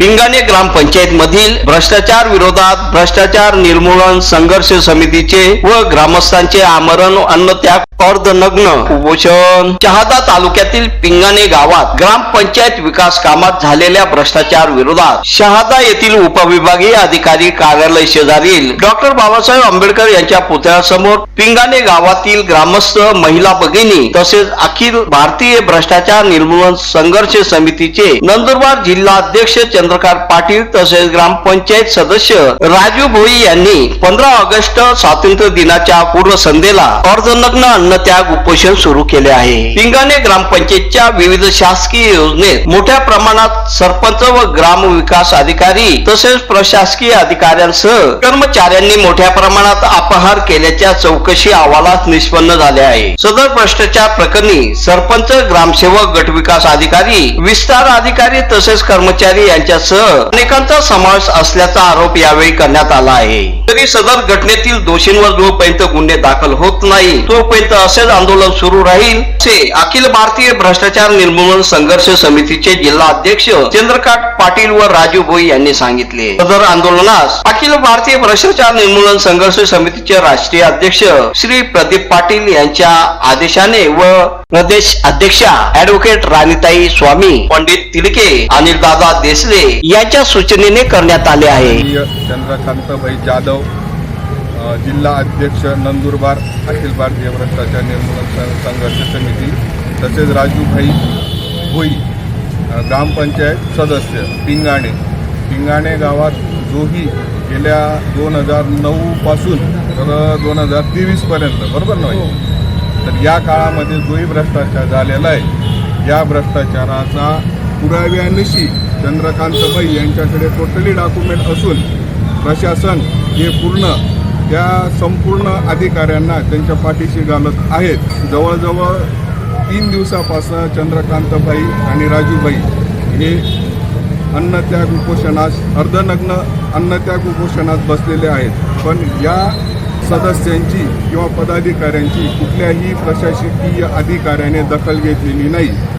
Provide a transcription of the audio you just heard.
पिंगाणे ग्रामपंचायत मधील भ्रष्टाचार विरोधात भ्रष्टाचार निर्मूलन संघर्ष समितीचे व ग्रामस्थांचे आमरण अन्नत्याग अर्धनग्न उपोषण शहादा तालुक्यातील पिंगाणे गावात ग्रामपंचायत विकास कामात झालेल्या भ्रष्टाचार विरोधात शहादा येथील उपविभागीय अधिकारी कार्यालय शेजारील डॉक्टर बाबासाहेब आंबेडकर यांच्या पुतळ्यासमोर पिंगाणे गावातील ग्रामस्थ महिला भगिनी तसेच अखिल भारतीय भ्रष्टाचार निर्मूलन संघर्ष समितीचे नंदुरबार जिल्हा अध्यक्ष चंद्रकांत पाटील तसेच ग्रामपंचायत सदस्य राजू भोई यांनी पंधरा ऑगस्ट स्वातंत्र्य दिनाच्या पूर्व संध्येला अर्धनग्न अन्नत्याग उपोषण सुरू केले आहे. पिंगाणे ग्रामपंचायतच्या विविध शासकीय योजनेत मोठ्या प्रमाणात सरपंच व ग्राम विकास अधिकारी तसेच प्रशासकीय अधिकाऱ्यांसह कर्मचाऱ्यांनी मोठ्या प्रमाणात अपहार केल्याच्या चौकशी अहवालात निष्पन्न झाले आहे. सदर भ्रष्टाचार प्रकरणी सरपंच ग्रामसेवक गटविकास अधिकारी विस्तार अधिकारी तसेच कर्मचारी यांच्यासह अनेकांचा समावेश असल्याचा आरोप यावेळी करण्यात आला आहे. तरी सदर घटनेतील दोषींवर जोपर्यंत गुन्हे दाखल होत नाही तोपर्यंत असेच आंदोलन सुरू राहील. असे अखिल भारतीय भ्रष्टाचार निर्मूलन संघर्ष समितीचे जिल्हा अध्यक्ष चंद्रकांत पाटील व राजू भोई यांनी सांगितले. सदर आंदोलनास अखिल भारतीय भ्रष्टाचार निर्मूलन संघर्ष समितीचे राष्ट्रीय अध्यक्ष श्री प्रदीप पाटील यांच्या आदेशाने व प्रदेश अध्यक्षा ऍडव्होकेट राणीताई स्वामी पंडित तिलके अनिल दादा देसले यांच्या सूचनेने करण्यात आले आहे. माननीय चंद्रकांतभाई जाधव जिल्हा अध्यक्ष नंदुरबार अखिल भारतीय भ्रष्टाचार निर्मूलन संघर्ष समिती तसेच राजूभाई भोई ग्रामपंचायत सदस्य पिंगाणे. पिंगाणे गावात जोही गेल्या दोन हजार नऊपासून तर दोन हजार तेवीसपर्यंत बरोबर नाही तर या काळामध्ये जोही भ्रष्टाचार झालेला आहे. या भ्रष्टाचाराचा पुराव्यानिशी चंद्रकांतबाई यांच्याकडे टोटली डॉक्युमेंट असून प्रशासन हे पूर्ण त्या संपूर्ण अधिकाऱ्यांना त्यांच्या पाठीशी घालत आहेत. जवळजवळ तीन दिवसापासून चंद्रकांतबाई आणि राजूबाई हे अन्नत्याग उपोषणास अर्धनग्न अन्नत्याग उपोषणात बसलेले आहेत. पण या सदस्यांची किंवा पदाधिकाऱ्यांची कुठल्याही प्रशासकीय अधिकाऱ्याने दखल घेतलेली नाही.